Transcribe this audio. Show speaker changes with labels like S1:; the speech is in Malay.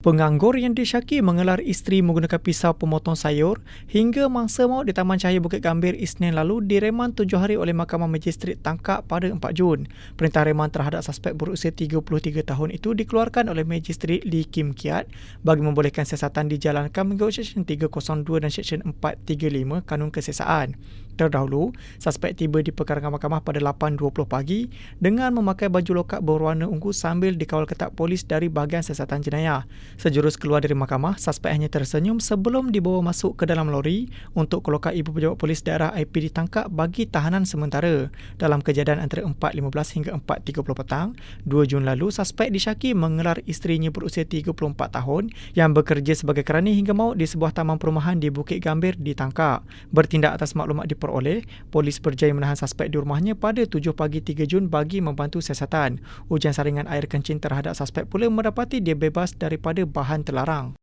S1: Penganggur yang disyaki mengelar isteri menggunakan pisau pemotong sayur hingga mangsa maut di Taman Cahaya Bukit Gambir Isnin lalu direman tujuh hari oleh Mahkamah Magistrat Tangkak pada 4 Jun. Perintah reman terhadap suspek berusia 33 tahun itu dikeluarkan oleh Magistrat Lee Kim Kiat bagi membolehkan siasatan dijalankan mengikut Seksyen 302 dan Seksyen 435 Kanun Kesesaan. Terdahulu, suspek tiba di perkarangan mahkamah pada 8.20 pagi dengan memakai baju lokak berwarna ungu sambil dikawal ketat polis dari bahagian siasatan jenayah. Sejurus keluar dari mahkamah, suspek hanya tersenyum sebelum dibawa masuk ke dalam lori untuk keloka ibu pejabat polis daerah IP ditangkap bagi tahanan sementara. Dalam kejadian antara 4.15 hingga 4.30 petang, 2 Jun lalu, suspek disyaki mengelar isterinya berusia 34 tahun yang bekerja sebagai kerani hingga maut di sebuah taman perumahan di Bukit Gambir ditangkap. Bertindak atas maklumat diperoleh, polis berjaya menahan suspek di rumahnya pada 7 pagi 3 Jun bagi membantu siasatan. Ujian saringan air kencing terhadap suspek pula mendapati dia bebas daripada bahan terlarang.